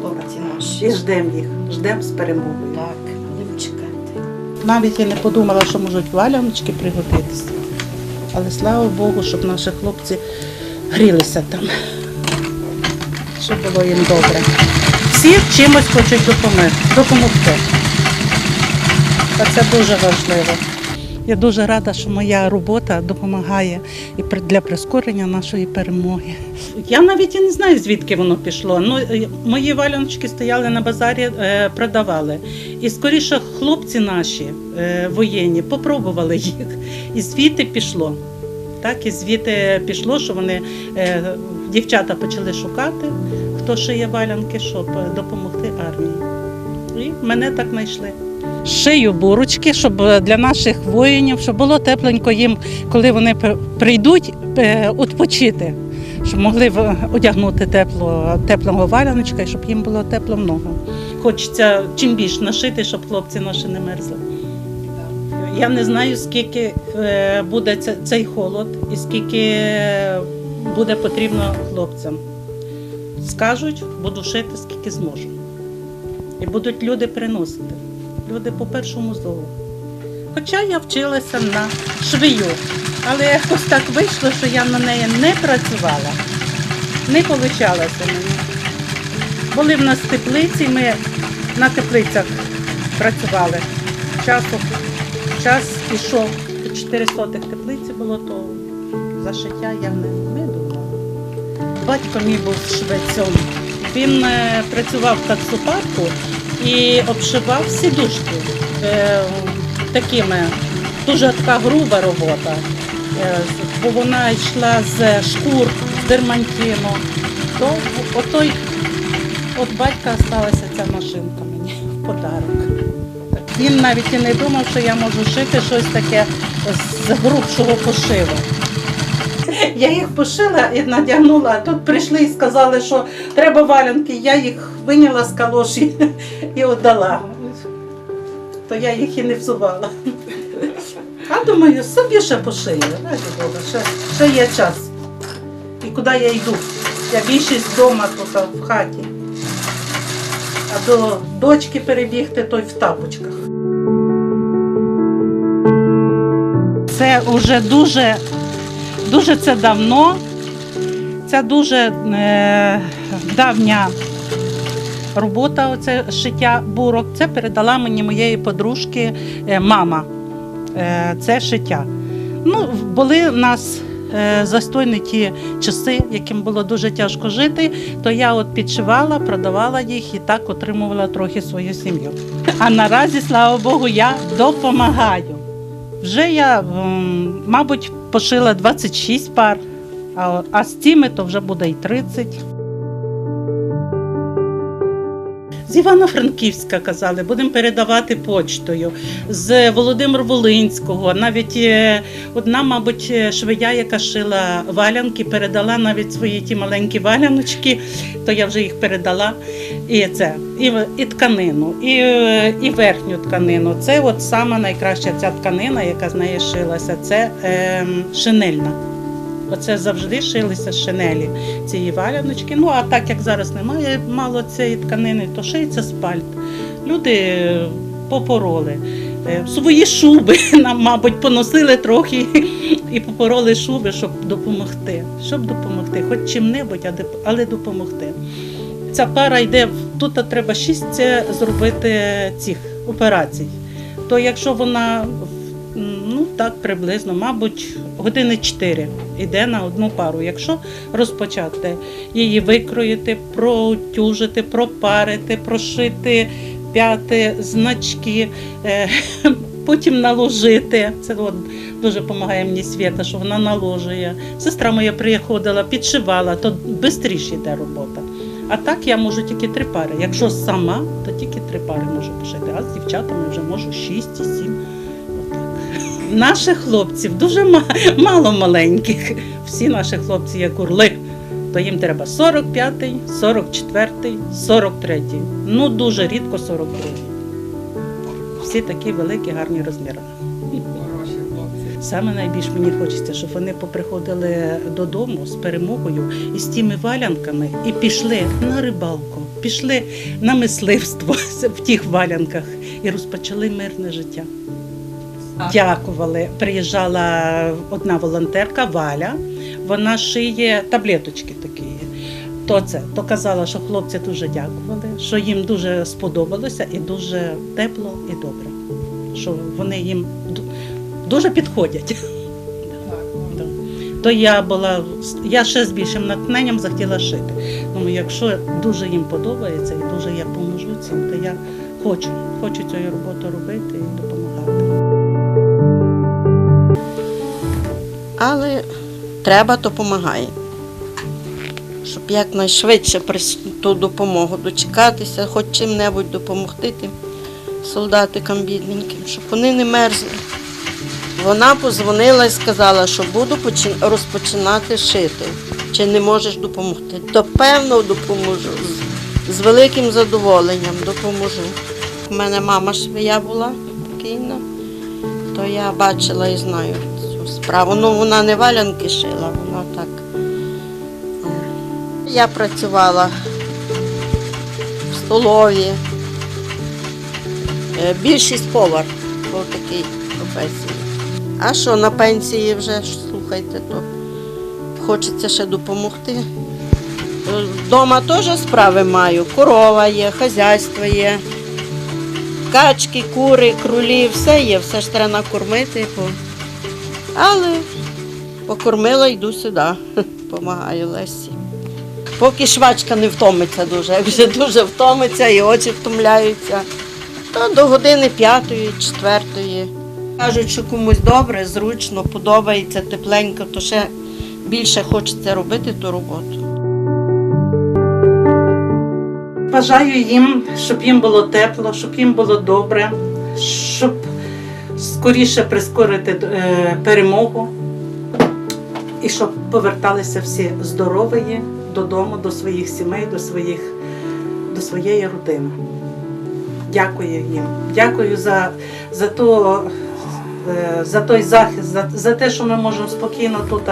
Хлопці наші. І ждемо їх, ждемо з перемогою. Так, будемо чекати. Навіть я не подумала, що можуть валяночки пригодитися. Але слава Богу, щоб наші хлопці грілися там. Щоб було їм добре. Всі чимось хочуть допомогти. допомогти. А це дуже важливо. Я дуже рада, що моя робота допомагає і для прискорення нашої перемоги. Я навіть і не знаю, звідки воно пішло. Ну, е, мої валяночки стояли на базарі, е, продавали. І скоріше хлопці наші е, воєнні попробували їх. І звідти пішло. Так, і звідти пішло, що вони дівчата почали шукати, хто шиє валянки, щоб допомогти армії. І мене так знайшли. Шию бурочки, щоб е, для наших воїнів, щоб було тепленько їм, коли вони прийдуть е, відпочити, щоб могли одягнути тепло, теплого валяночка і щоб їм було тепло в ногу. Хочеться чим більше нашити, щоб хлопці наші не мерзли. Я не знаю, скільки е, буде цей холод і скільки буде потрібно хлопцям. Скажуть, буду шити, скільки зможу. І будуть люди приносити. Люди по першому зову. Хоча я вчилася на швію, але якось так вийшло, що я на неї не працювала. Не вийшло мені. Були в нас теплиці, ми на теплицях працювали. Часу, час ішов. 4 сотих теплиці було, то за шиття я не, думала. Батько мій був швецем. Він е, працював в таксопарку і обшивав сідушки е, такими. Дуже така груба робота, е, бо вона йшла з шкур, з дермантину. То отой, от батька залишилася ця машинка мені в подарок. Він навіть і не думав, що я можу шити щось таке з грубшого пошиву. Я їх пошила і надягнула, тут прийшли і сказали, що треба валянки. Я їх виняла з калоші і віддала. То я їх і не взувала. А думаю, собі ще пошию. Раді Бога, ще, ще є час. І куди я йду? Я більшість вдома тут в хаті. А до дочки перебігти, то й в тапочках. Це вже дуже, дуже це давно. Це дуже е, давня робота, оце шиття бурок. Це передала мені моєї подружки е, мама. Е, це шиття. Ну, були в нас е, застойні ті часи, яким було дуже тяжко жити, то я от підшивала, продавала їх і так отримувала трохи свою сім'ю. А наразі, слава Богу, я допомагаю. Вже я, мабуть, пошила 26 пар, а, з цими то вже буде і 30. З Івано-Франківська казали, будемо передавати почтою. З Володимир Волинського, навіть е, одна, мабуть, е, швея, яка шила валянки, передала навіть свої ті маленькі валяночки, то я вже їх передала. І це, і, і тканину, і, е, і верхню тканину. Це от сама найкраща ця тканина, яка з неї шилася, це е, шинельна. Оце завжди шилися шинелі цієї валяночки. Ну а так як зараз немає мало цієї тканини, то шиється спальт. Люди е, попороли. Е, Свої шуби нам, мабуть, поносили трохи і попороли шуби, щоб допомогти. Щоб допомогти, хоч чим-небудь, але допомогти. Ця пара йде, тут треба шість зробити цих операцій. То якщо вона ну так приблизно, мабуть, години 4 йде на одну пару. Якщо розпочати її викроїти, протюжити, пропарити, прошити п'яти, значки, е, потім наложити. Це от дуже допомагає мені Свята, що вона наложує. Сестра моя приходила, підшивала, то швидше йде робота. А так я можу тільки три пари. Якщо сама, то тільки три пари можу пошити, а з дівчатами вже можу шість і сім. Наших хлопців дуже мало маленьких. Всі наші хлопці як урли. То їм треба 45-й, 44-й, 43-й. Ну дуже рідко 42-й. Всі такі великі, гарні розміри. Саме найбільш мені хочеться, щоб вони поприходили додому з перемогою і з тими валянками і пішли на рибалку, пішли на мисливство в тих валянках і розпочали мирне життя. Дякували. Приїжджала одна волонтерка Валя. Вона шиє таблеточки такі. То це то казала, що хлопці дуже дякували, що їм дуже сподобалося і дуже тепло і добре. Що вони їм дуже підходять. То я була я ще з більшим натхненням захотіла шити. Тому якщо дуже їм подобається і дуже я поможу цим, то я хочу, хочу цю роботу робити і допомагати. Але треба допомагає. Щоб якнайшвидше ту допомогу дочекатися, хоч чим-небудь допомогти тим солдатикам бідненьким, щоб вони не мерзли. Вона позвонила і сказала, що буду розпочинати шити. Чи не можеш допомогти? То певно допоможу. З, великим задоволенням допоможу. У мене мама швея була покійна, то я бачила і знаю справу. Ну, вона не валянки шила, вона так. Я працювала в столові. Е, Більшість повар по такій професії. А що на пенсії вже слухайте, то хочеться ще допомогти. Вдома теж справи маю. Корова є, хазяйство є. Качки, кури, кролі, все є, все ж треба накормити. Але покормила, йду сюди, допомагаю Лесі. Поки швачка не втомиться дуже, вже дуже втомиться і очі втомляються, то до години п'ятої, четвертої. Кажуть, що комусь добре, зручно, подобається, тепленько, то ще більше хочеться робити ту роботу. Бажаю їм, щоб їм було тепло, щоб їм було добре, щоб скоріше прискорити е, перемогу і щоб поверталися всі здорові додому, до своїх сімей, до, своїх, до своєї родини. Дякую їм. Дякую за, за, то, е, за той захист, за, за те, що ми можемо спокійно тут